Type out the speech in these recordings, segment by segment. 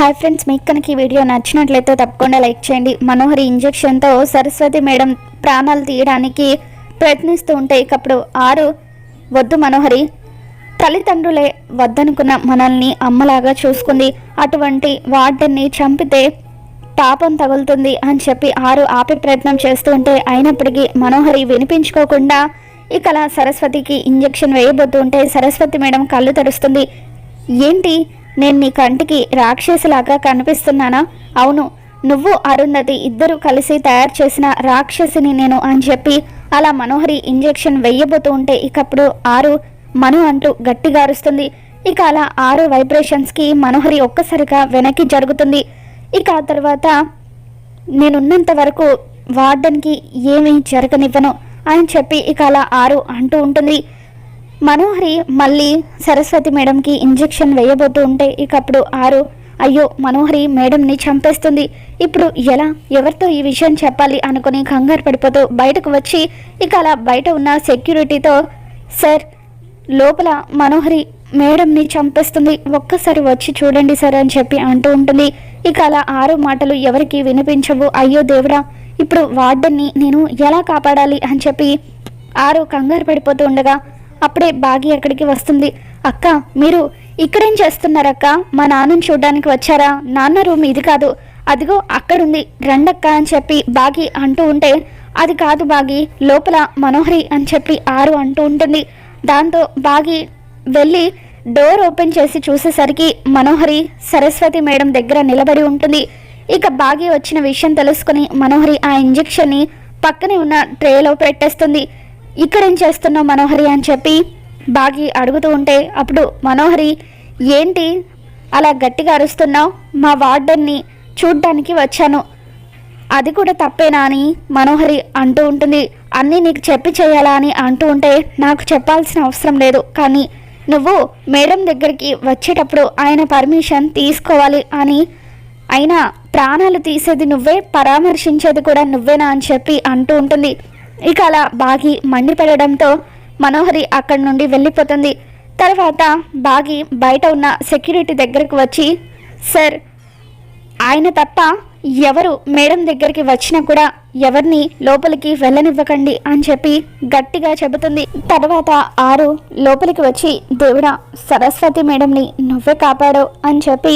Hi friends మీకు కనుక ఈ వీడియో నచ్చినట్లయితే తప్పకుండా లైక్ చేయండి. మనోహరి ఇంజెక్షన్తో సరస్వతి మేడం ప్రాణాలు తీయడానికి ప్రయత్నిస్తూ ఉంటే ఇకప్పుడు ఆరు వద్దు మనోహరి. తల్లిదండ్రులే వద్దనుకున్న మనల్ని అమ్మలాగా చూసుకుంది. అటువంటి వార్డెన్ని చంపితే పాపం తగులుతుంది అని చెప్పి ఆరు ఆపే ప్రయత్నం చేస్తూ ఉంటే అయినప్పటికీ మనోహరి వినిపించుకోకుండా ఇక సరస్వతికి ఇంజెక్షన్ వేయబోతుంటే సరస్వతి మేడం కళ్ళు తెరుస్తుంది. ఏంటి? నేను నీ కంటికి రాక్షసులాగా కనిపిస్తున్నానా? అవును నువ్వు అరుంధతి ఇద్దరు కలిసి తయారు చేసిన రాక్షసిని నేను అని చెప్పి అలా మనోహరి ఇంజెక్షన్ వెయ్యబోతూ ఉంటే ఇకప్పుడు ఆరు మను అంటూ గట్టిగా అరుస్తుంది. ఇక అలా ఆరు వైబ్రేషన్స్కి మనోహరి ఒక్కసారిగా వెనక్కి జరుగుతుంది. ఇక ఆ తర్వాత నేనున్నంత వరకు వార్డెన్కి ఏమీ జరగనివ్వను అని చెప్పి ఇక అలా ఆరు అంటూ ఉంటుంది. మనోహరి మళ్ళీ సరస్వతి మేడంకి ఇంజెక్షన్ వేయబోతూ ఉంటే ఇక అప్పుడు ఆరు అయ్యో మనోహరి మేడంని చంపేస్తుంది. ఇప్పుడు ఎలా? ఎవరితో ఈ విషయం చెప్పాలి అనుకుని కంగారు పడిపోతూ బయటకు వచ్చి ఇక అలా బయట ఉన్న సెక్యూరిటీతో సార్ లోపల మనోహరి మేడంని చంపేస్తుంది. ఒక్కసారి వచ్చి చూడండి సార్ అని చెప్పి అంటూ ఉంటుంది. ఇక అలా ఆరు మాటలు ఎవరికి వినిపించవు. అయ్యో దేవుడా ఇప్పుడు వార్డెన్ని నేను ఎలా కాపాడాలి? అని చెప్పి ఆరు కంగారు పడిపోతూ ఉండగా అప్పుడే బాగి అక్కడికి వస్తుంది. అక్క మీరు ఇక్కడేం చేస్తున్నారక్క? మా నాన్నని చూడడానికి వచ్చారా? నాన్న రూమ్ ఇది కాదు. అదిగో అక్కడుంది. రండక్క అని చెప్పి బాగి అంటూ ఉంటే అది కాదు బాగి లోపల మనోహరి అని చెప్పి ఆరు అంటూ ఉంటుంది. దాంతో బాగి వెళ్ళి డోర్ ఓపెన్ చేసి చూసేసరికి మనోహరి సరస్వతి మేడం దగ్గర నిలబడి ఉంటుంది. ఇక బాగి వచ్చిన విషయం తెలుసుకుని మనోహరి ఆ ఇంజెక్షన్ని పక్కనే ఉన్న ట్రేలో పెట్టేస్తుంది. ఇక్కడేం చేస్తున్నావు మనోహరి అని చెప్పి బాగి అడుగుతూ ఉంటే అప్పుడు మనోహరి ఏంటి? అలా గట్టిగా అరుస్తున్నావు? మా వార్డెన్ని చూడ్డానికి వచ్చాను. అది కూడా తప్పేనా అని మనోహరి అంటూ ఉంటుంది. అన్నీ నీకు చెప్పి చేయాలా అని అంటూ ఉంటే నాకు చెప్పాల్సిన అవసరం లేదు. కానీ నువ్వు మేడం దగ్గరికి వచ్చేటప్పుడు ఆయన పర్మిషన్ తీసుకోవాలి అని. అయినా ప్రాణాలు తీసేది నువ్వే పరామర్శించేది కూడా నువ్వేనా? అని చెప్పి అంటూ ఉంటుంది. ఇక అలా బాగి మండిపడడంతో మనోహరి అక్కడి నుండి వెళ్ళిపోతుంది. తర్వాత బాగి బయట ఉన్న సెక్యూరిటీ దగ్గరకు వచ్చి సార్ ఆయన తప్ప ఎవరు మేడం దగ్గరికి వచ్చినా కూడా ఎవరిని లోపలికి వెళ్ళనివ్వకండి అని చెప్పి గట్టిగా చెబుతుంది. తర్వాత ఆరు లోపలికి వచ్చి దేవుడా సరస్వతి మేడంని నువ్వే కాపాడు అని చెప్పి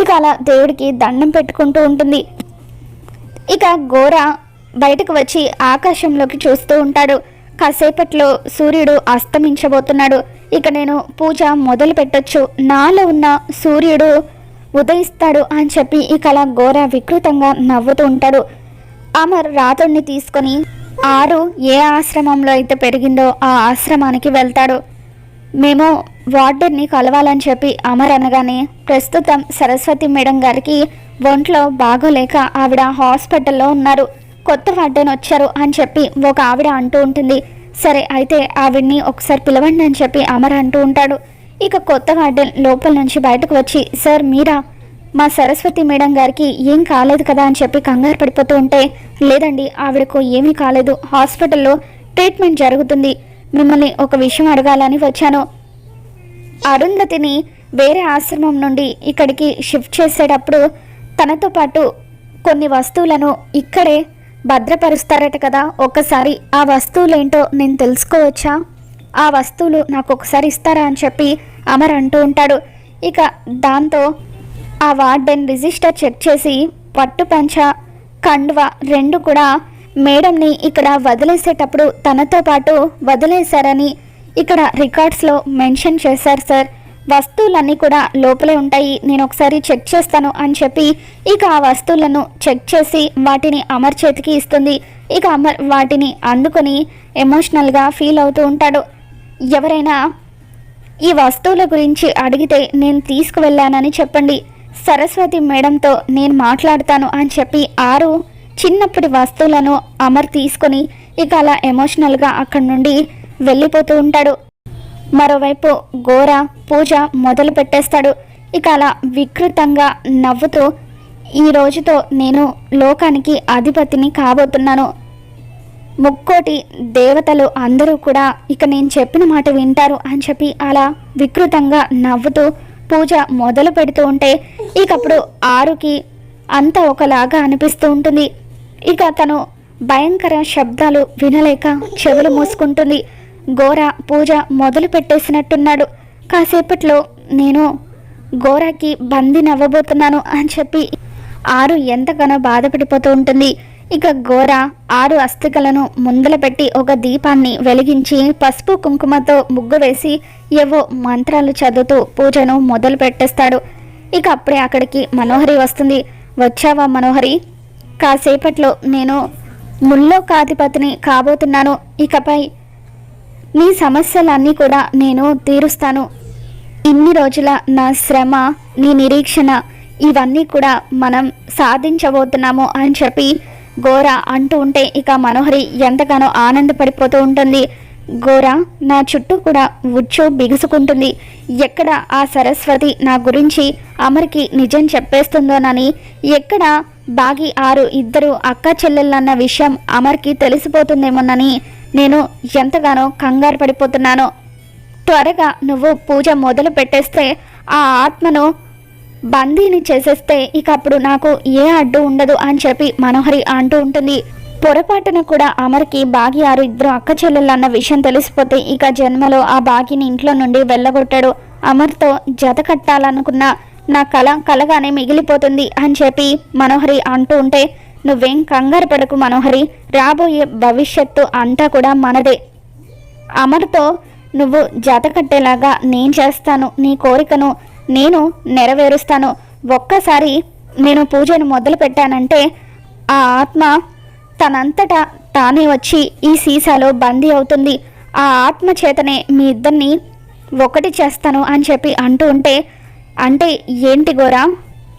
ఇక అలా దేవుడికి దండం పెట్టుకుంటూ ఉంటుంది. ఇక గోర బయటకు వచ్చి ఆకాశంలోకి చూస్తూ ఉంటాడు. కాసేపట్లో సూర్యుడు అస్తమించబోతున్నాడు. ఇక నేను పూజ మొదలు పెట్టొచ్చు. నాలో ఉన్న సూర్యుడు ఉదయిస్తాడు అని చెప్పి ఇక అలా ఘోర వికృతంగా నవ్వుతూ ఉంటాడు. అమర్ రాతుడిని తీసుకొని ఆరు ఏ ఆశ్రమంలో అయితే పెరిగిందో ఆ ఆశ్రమానికి వెళ్తాడు. మేము వార్డెన్ని కలవాలని చెప్పి అమర్ అనగానే ప్రస్తుతం సరస్వతి మేడం గారికి ఒంట్లో బాగోలేక ఆవిడ హాస్పిటల్లో ఉన్నారు. కొత్త వార్డెన్ వచ్చారు అని చెప్పి ఒక ఆవిడ అంటూ ఉంటుంది. సరే అయితే ఆవిడ్ని ఒకసారి పిలవండి అని చెప్పి అమర్ అంటూ ఉంటాడు. ఇక కొత్త వార్డెన్ లోపల నుంచి బయటకు వచ్చి సార్ మీరా? మా సరస్వతి మేడం గారికి ఏం కాలేదు కదా? అని చెప్పి కంగారు పడిపోతూ ఉంటే లేదండి ఆవిడకు ఏమీ కాలేదు. హాస్పిటల్లో ట్రీట్మెంట్ జరుగుతుంది. మిమ్మల్ని ఒక విషయం అడగాలని వచ్చాను. అరుంధతిని వేరే ఆశ్రమం నుండి ఇక్కడికి షిఫ్ట్ చేసేటప్పుడు తనతో పాటు కొన్ని వస్తువులను ఇక్కడే భద్రపరుస్తారట కదా. ఒక్కసారి ఆ వస్తువులేంటో నేను తెలుసుకోవచ్చా? ఆ వస్తువులు నాకు ఒకసారి ఇస్తారా అని చెప్పి అమర్ అంటూ ఉంటాడు. ఇక దాంతో ఆ వార్డెన్ రిజిస్టర్ చెక్ చేసి పట్టు పంచ కండువ రెండు కూడా మేడంని ఇక్కడ వదిలేసేటప్పుడు తనతో పాటు వదిలేశారని ఇక్కడ రికార్డ్స్లో మెన్షన్ చేశారు సార్. వస్తువులన్నీ కూడా లోపలే ఉంటాయి. నేను ఒకసారి చెక్ చేస్తాను అని చెప్పి ఇక ఆ వస్తువులను చెక్ చేసి వాటిని అమర్ చేతికి ఇస్తుంది. ఇక అమర్ వాటిని అందుకొని ఎమోషనల్గా ఫీల్ అవుతూ ఉంటాడు. ఎవరైనా ఈ వస్తువుల గురించి అడిగితే నేను తీసుకువెళ్ళానని చెప్పండి. సరస్వతి మేడంతో నేను మాట్లాడతాను అని చెప్పి ఆరు చిన్నప్పటి వస్తువులను అమర్ తీసుకొని ఇక అలా ఎమోషనల్గా అక్కడి నుండి వెళ్ళిపోతూ ఉంటాడు. మరోవైపు ఘోర పూజ మొదలు పెట్టేస్తాడు. ఇక అలా వికృతంగా నవ్వుతూ ఈ రోజుతో నేను లోకానికి అధిపతిని కాబోతున్నాను. ముక్కోటి దేవతలు అందరూ కూడా ఇక నేను చెప్పిన మాట వింటారు అని చెప్పి అలా వికృతంగా నవ్వుతూ పూజ మొదలు పెడుతూ ఉంటే ఇకప్పుడు ఆరుకి అంతా ఒకలాగా అనిపిస్తూ ఉంటుంది. ఇక తను భయంకర శబ్దాలు వినలేక చెవులు మూసుకుంటుంది. గోర పూజ మొదలు పెట్టేసినట్టున్నాడు. కాసేపట్లో నేను గోరాకి బందీ నవ్వబోతున్నాను అని చెప్పి ఆరు ఎంతగానో బాధపడిపోతూ ఉంటుంది. ఇక గోర ఆరు అస్థికలను ముందల పెట్టి ఒక దీపాన్ని వెలిగించి పసుపు కుంకుమతో ముగ్గు వేసి ఏవో మంత్రాలు చదువుతూ పూజను మొదలు పెట్టేస్తాడు. ఇక అప్పుడే అక్కడికి మనోహరి వస్తుంది. వచ్చావా మనోహరి? కాసేపట్లో నేను ముల్లోకాధిపతిని కాబోతున్నాను. ఇకపై నీ సమస్యలన్నీ కూడా నేను తీరుస్తాను. ఇన్ని రోజుల నా శ్రమ నీ నిరీక్షణ ఇవన్నీ కూడా మనం సాధించబోతున్నాము అని చెప్పి గోర అంటూ ఉంటే ఇక మనోహరి ఎంతగానో ఆనందపడిపోతూ ఉంటుంది. గోర నా చుట్టూ కూడా ఉచ్చు బిగుసుకుంటుంది. ఎక్కడ ఆ సరస్వతి నా గురించి అమరికి నిజం చెప్పేస్తుందోనని ఎక్కడ బాగి ఆరు ఇద్దరు అక్క చెల్లెళ్ళన్న విషయం అమర్కి తెలిసిపోతుందేమోనని నేను ఎంతగానో కంగారు పడిపోతున్నానో. త్వరగా నువ్వు పూజ మొదలు పెట్టేస్తే ఆ ఆత్మను బందీని చేసేస్తే ఇక అప్పుడు నాకు ఏ అడ్డు ఉండదు అని చెప్పి మనోహరి అంటూ ఉంటుంది. పొరపాటున కూడా అమర్కి బాగి ఆరు ఇద్దరు అక్క చెల్లెళ్ళు అన్న విషయం తెలిసిపోతే ఇక జన్మలో ఆ బాగిని ఇంట్లో నుండి వెళ్ళగొట్టాడు. అమర్తో జత కట్టాలనుకున్న నా కళ కలగానే మిగిలిపోతుంది అని చెప్పి మనోహరి అంటూ ఉంటే నువ్వేం కంగారు పడకు మనోహరి. రాబోయే భవిష్యత్తు అంతా కూడా మనదే. అమర్తో నువ్వు జత కట్టేలాగా నేను చేస్తాను నీ కోరికను నేను నెరవేరుస్తాను. ఒక్కసారి నేను పూజను మొదలు పెట్టానంటే ఆ ఆత్మ తనంతటా తానే వచ్చి ఈ సీసాలో బందీ అవుతుంది. ఆ ఆత్మ చేతనే మీ ఇద్దరిని ఒకటి చేస్తాను అని చెప్పి అంటూ ఉంటే అంటే ఏంటి గోరా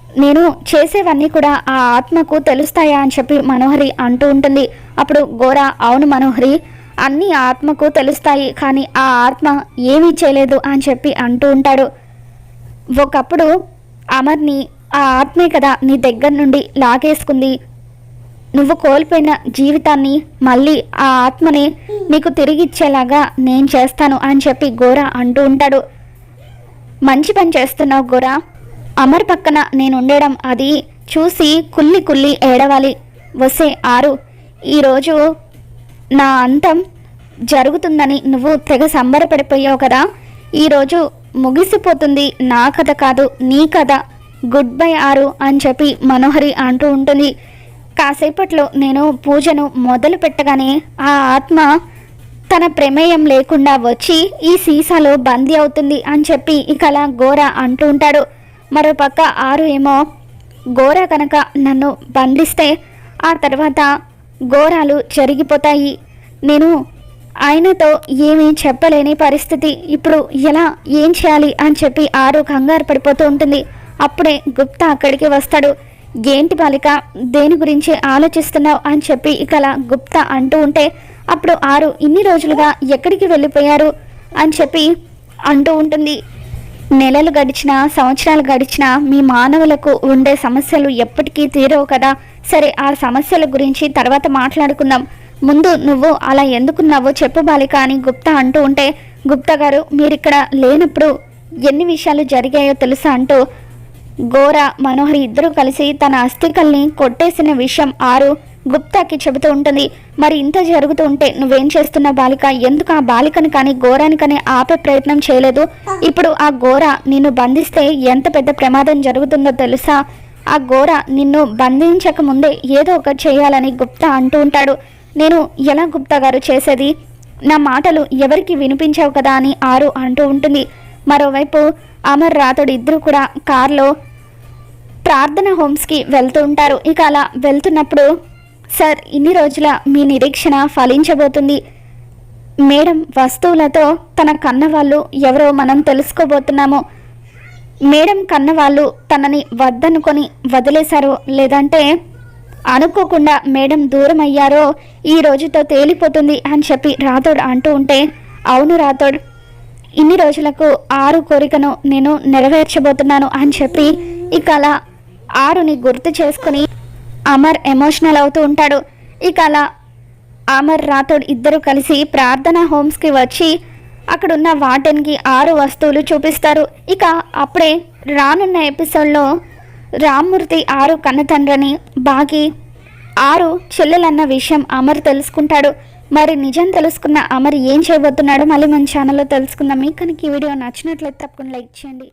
నేను చేసేవన్నీ కూడా ఆ ఆత్మకు తెలుస్తాయా అని చెప్పి మనోహరి అంటూ ఉంటుంది. అప్పుడు గోరా అవును మనోహరి అన్నీ ఆత్మకు తెలుస్తాయి కానీ ఆ ఆత్మ ఏమీ చేయలేదు అని చెప్పి అంటూ ఉంటాడు. ఒకప్పుడు అమర్ని ఆ ఆత్మే కదా నీ దగ్గర నుండి లాగేసుకుంది. నువ్వు కోల్పోయిన జీవితాన్ని మళ్ళీ ఆ ఆత్మని నీకు తిరిగి ఇచ్చేలాగా నేను చేస్తాను అని చెప్పి గోరా అంటూ ఉంటాడు. మంచి పని చేస్తున్నావు గోరా. అమర్ పక్కన నేను ఉండడం అది చూసి కుల్లి కుల్లి ఏడవాలి. వసే ఆరు. ఈరోజు నా అంతం జరుగుతుందని నువ్వు తెగ సంబరపడిపోయావు కదా. ఈరోజు ముగిసిపోతుంది నా కథ కాదు నీ కథ. గుడ్ బై ఆరు అని చెప్పి మనోహరి అంటూ ఉంటుంది. కాసేపట్లో నేను పూజను మొదలు పెట్టగానే ఆ ఆత్మ తన ప్రమేయం లేకుండా వచ్చి ఈ సీసాలో బందీ అవుతుంది అని చెప్పి ఇక అలా గోర అంటూ ఉంటాడు. మరోపక్క ఆరు ఏమో. గోర కనుక నన్ను బంధిస్తే ఆ తర్వాత ఘోరాలు జరిగిపోతాయి. నేను ఆయనతో ఏమీ చెప్పలేని పరిస్థితి. ఇప్పుడు ఎలా ఏం చేయాలి అని చెప్పి ఆరు కంగారు పడిపోతూ ఉంటుంది. అప్పుడే గుప్తా అక్కడికి వస్తాడు. ఏంటి బాలిక దేని గురించి ఆలోచిస్తున్నావు అని చెప్పి ఇకలా గుప్తా అంటూ ఉంటే అప్పుడు ఆరు ఇన్ని రోజులుగా ఎక్కడికి వెళ్ళిపోయారు అని చెప్పి అంటూ ఉంటుంది. నెలలు గడిచినా సంవత్సరాలు గడిచినా మీ మానవులకు ఉండే సమస్యలు ఎప్పటికీ తీరవు కదా? సరే ఆ సమస్యల గురించి తర్వాత మాట్లాడుకుందాం. ముందు నువ్వు అలా ఎందుకున్నావో చెప్పు బాలిక అని గుప్తా అంటూ ఉంటే గుప్తా గారు మీరిక్కడ లేనప్పుడు ఎన్ని విషయాలు జరిగాయో తెలుసా అంటూ గోర మనోహరి ఇద్దరూ కలిసి తన అస్థికల్ని కొట్టేసిన విషయం ఆరు గుప్తాకి చెబుతూ ఉంటుంది మరి ఇంత జరుగుతూ ఉంటే నువ్వేం చేస్తున్న బాలిక? ఎందుకు ఆ బాలికని కానీ ఘోరానికని ఆపే ప్రయత్నం చేయలేదు? ఇప్పుడు ఆ ఘోర నిన్ను బంధిస్తే ఎంత పెద్ద ప్రమాదం జరుగుతుందో తెలుసా? ఆ ఘోర నిన్ను బంధించక ముందే ఏదో ఒకటి చేయాలని గుప్తా అంటూ ఉంటాడు. నేను ఎలా గుప్తా గారు చేసేది? నా మాటలు ఎవరికి వినిపించావు కదా అని ఆరు అంటూ ఉంటుంది. మరోవైపు అమర్ రాతుడు ఇద్దరు కూడా కారులో ప్రార్థన హోమ్స్కి వెళ్తూ ఉంటారు. ఇక అలా వెళ్తున్నప్పుడు సార్ ఇన్ని రోజుల మీ నిరీక్షణ ఫలించబోతుంది. మేడం వస్తువులతో తన కన్నవాళ్ళు ఎవరో మనం తెలుసుకోబోతున్నాము. మేడం కన్నవాళ్ళు తనని వద్దనుకొని వదిలేశారో లేదంటే అనుకోకుండా మేడం దూరం అయ్యారో ఈ రోజుతో తేలిపోతుంది అని చెప్పి రాథోడ్ అంటూ ఉంటే అవును రాథోడ్ ఇన్ని రోజులకు ఆరు కోరికను నేను నెరవేర్చబోతున్నాను అని చెప్పి ఇక అలా ఆరుని గుర్తు చేసుకుని అమర్ ఎమోషనల్ అవుతూ ఉంటాడు. ఇక అలా అమర్ రాథోడ్ ఇద్దరు కలిసి ప్రార్థన హోమ్స్కి వచ్చి అక్కడున్న వార్డెన్కి ఆరు వస్తువులు చూపిస్తారు. ఇక అప్పుడే రానున్న ఎపిసోడ్లో రామ్మూర్తి ఆరు కన్నతండ్రని బాగి ఆరు చెల్లెలన్న విషయం అమర్ తెలుసుకుంటాడు. మరి నిజం తెలుసుకున్న అమర్ ఏం చేయబోతున్నాడో మళ్ళీ మన ఛానల్లో తెలుసుకుందాం. మీకు కనుక ఈ వీడియో నచ్చినట్లయితే తప్పకుండా లైక్ చేయండి.